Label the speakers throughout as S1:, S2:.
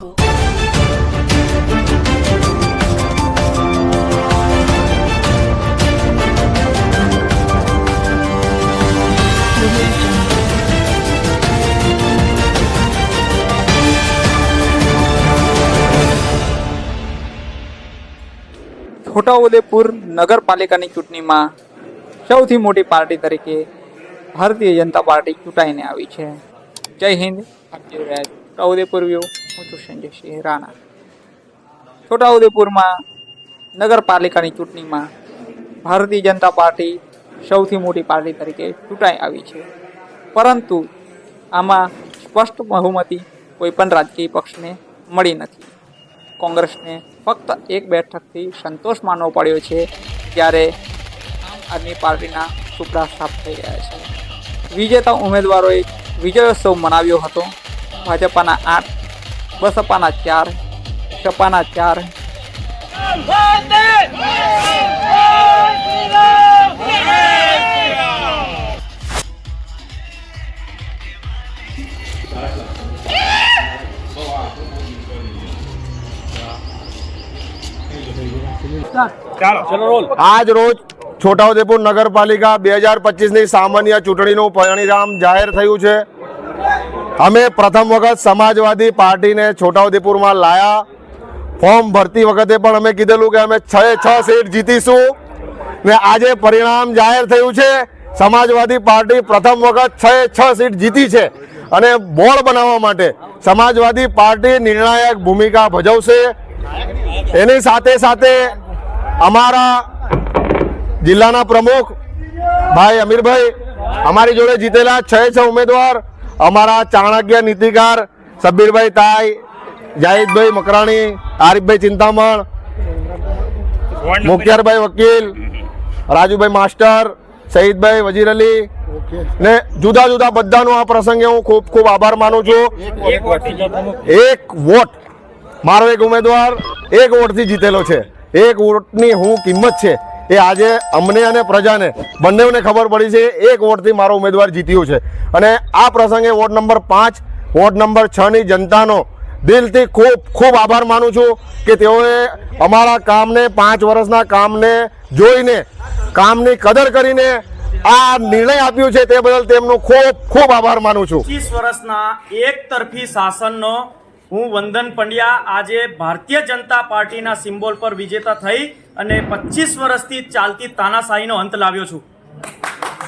S1: છોટાઉદેપુર નગરપાલિકાની ચૂંટણીમાં સૌથી મોટી પાર્ટી તરીકે ભારતીય જનતા પાર્ટી ચૂંટાઈને આવી છે. જય હિન્દ છો છોટાઉદેપુર વ્યૂ. હું છું સંજયસિંહ રાણા. છોટાઉદેપુરમાં, નગરપાલિકાની ચૂંટણીમાં ભારતીય જનતા પાર્ટી સૌથી મોટી પાર્ટી તરીકે ચૂંટાઈ આવી છે. પરંતુ આમાં સ્પષ્ટ બહુમતી કોઈ પણ રાજકીય પક્ષને મળી નથી. કોંગ્રેસને ફક્ત એક બેઠકથી સંતોષ માનવો પડ્યો છે જ્યારે આમ આદમી પાર્ટીના સુપડા સાફ થઈ ગયા છે. વિજેતા ઉમેદવારોએ વિજયોત્સવ મનાવ્યો હતો. ભાજપાના આઠ બસપાના ચાર સપાના ચાર
S2: આજ રોજ છોટાઉદેપુર નગરપાલિકા બે હજાર પચીસની સામાન્ય ચૂંટણીનું પરિણામ જાહેર થયું છે. અમે પ્રથમ વખત સમાજવાદી પાર્ટીને છોટાઉદેપુરમાં લાયા. ફોર્મ ભરતી વખતે પણ અમે કીધેલું કે અમે છ છ સીટ જીતીશું. ને આજે પરિણામ જાહેર થયું છે. સમાજવાદી પાર્ટી પ્રથમ વખત છ છ સીટ જીતી છે. અને બોર્ડ બનાવવા માટે સમાજવાદી પાર્ટી નિર્ણાયક ભૂમિકા ભજવશે. એની સાથે સાથે અમારા જિલ્લાના પ્રમુખ ભાઈ અમીરભાઈ અમારી જોડે જીતેલા છ છ ઉમેદવાર અમારા ચાણક્ય નીતિકાર સબીરભાઈ તાઈ, જાહિદભાઈ મકરાણી, આરિફભાઈ ચિંતામણ મુખ્યારભાઈ વકીલ, રાજુભાઈ માસ્ટર શહીદભાઈ વજીર અલી ને જુદા જુદા બધાનો આ પ્રસંગે હું ખૂબ ખૂબ આભાર માનું છું. એક વોટ મારો એક ઉમેદવાર એક વોટથી જીતેલો છે. એક વોટની હું કિંમત છે. એ આજે અમને અને પ્રજાને બંનેઓને ખબર પડી છે. એક વોટથી મારો ઉમેદવાર જીત્યો છે. અને આ પ્રસંગે વોર્ડ નંબર પાંચ, વોર્ડ નંબર છની જનતાનો દિલથી ખૂબ ખૂબ આભાર માનું છું કે તેઓએ અમારા કામને, પાંચ વર્ષના કામને જોઈને, કામની કદર કરીને આ નિર્ણય આપ્યો છે તે બદલ તેમનો ખૂબ ખૂબ આભાર માનું છું.
S3: વર્ષના એક તરફી શાસનનો હું વંદન પંડ્યા આજે ભારતીય જનતા પાર્ટીના સિમ્બોલ પર વિજેતા થઈ અને પચીસ વર્ષથી ચાલતી તાનાશાહીનો અંત લાવ્યો છું.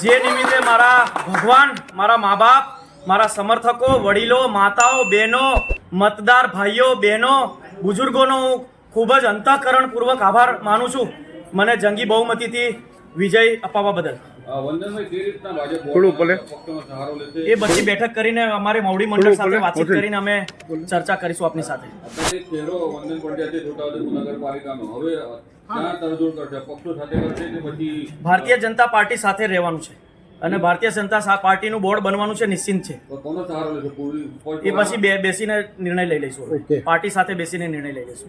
S3: જે નિમિત્તે મારા ભગવાન, મારા મા બાપ મારા સમર્થકો, વડીલો, માતાઓ, બહેનો, મતદાર ભાઈઓ, બહેનો, બુઝુર્ગોનો હું ખૂબ જ અંતઃકરણપૂર્વક આભાર માનું છું. મને જંગી બહુમતીથી વિજય અપાવવા બદલ.
S2: થોડું.
S3: એ બધી બેઠક કરીને અમારે મોવડી મંડળ સાથે વાતચીત કરીને અમે ચર્ચા કરીશું આપની સાથે.
S4: ચહેરો વંદન પંડ્યા છે નગરપાલિકાનો. હવે ક્યાં તરજોડ કરશે? પક્ષો સાથે કરશે કે પછી
S3: ભારતીય જનતા પાર્ટી સાથે રહેવાનું છે. અને ભારતીય જનતા પાર્ટીનું બોર્ડ બનવાનું છે નિશ્ચિંત છે.
S4: કોનો સહારો લેશે? પૂરી
S3: એ પછી બેસીને નિર્ણય લઈ લઈશું. પાર્ટી સાથે બેસીને નિર્ણય લઈ લઈશું.